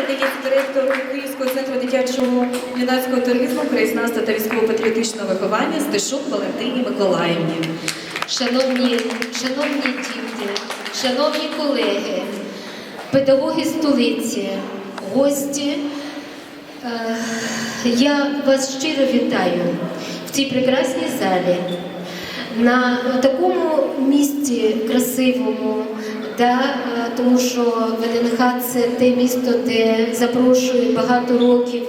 надається директору Київського центру дитячого юнацького туризму, краєзнавства та військово-патріотичного виховання Стешук Валентині Миколаївні. Шановні, шановні діти, шановні колеги, педагоги столиці, гості, е, я вас щиро вітаю в цій прекрасній залі. На такому місці красивому, е, тому що ВДНХ це те місто, де запрошує багато років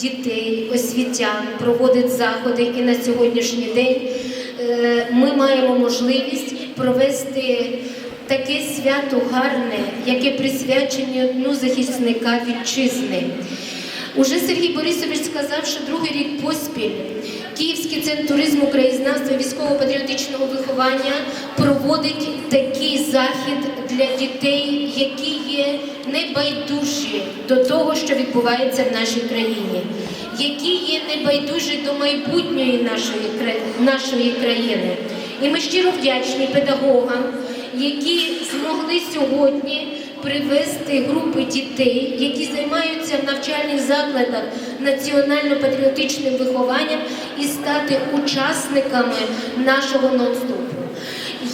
дітей, освітян, проводить заходи і на сьогоднішній день е, ми маємо можливість провести таке свято гарне, яке присвячення дну захисника вітчизни. Уже Сергій Борисович сказав, що другий рік поспіль Київський центр туризму, краєзнавства військово-патріотичного виховання проводить такий захід для дітей, які є небайдужі до того, що відбувається в нашій країні, які є небайдужі до майбутньої нашої, нашої країни. І ми щиро вдячні педагогам, які змогли сьогодні привести групи дітей, які займаються в навчальних закладах національно-патріотичним вихованням і стати учасниками нашого нон-стопу.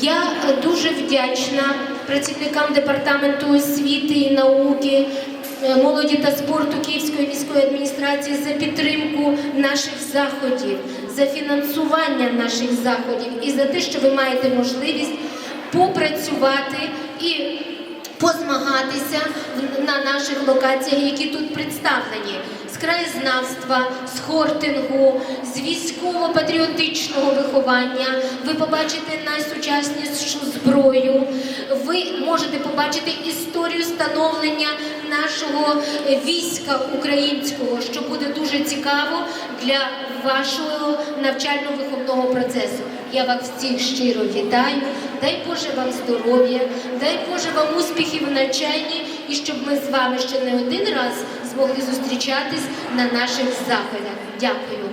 Я дуже вдячна працівникам департаменту освіти і науки, е, молоді та спорту Київської міської адміністрації за підтримку наших заходів, за фінансування наших заходів і за те, що ви маєте можливість попрацювати і позмагатися на наших локаціях, які тут представлені. З краєзнавства, з хортингу, з військово-патріотичного виховання. Ви побачите найсучаснішу зброю. Ви можете побачити історію становлення нашого війська українського, що буде дуже цікаво для вашого навчально-виховного процесу. Я вас всіх щиро вітаю. Дай Боже вам здоров'я, дай Боже вам успіхів в навчанні і щоб ми з вами ще не один раз змогли зустрічатись на наших заходах. Дякую.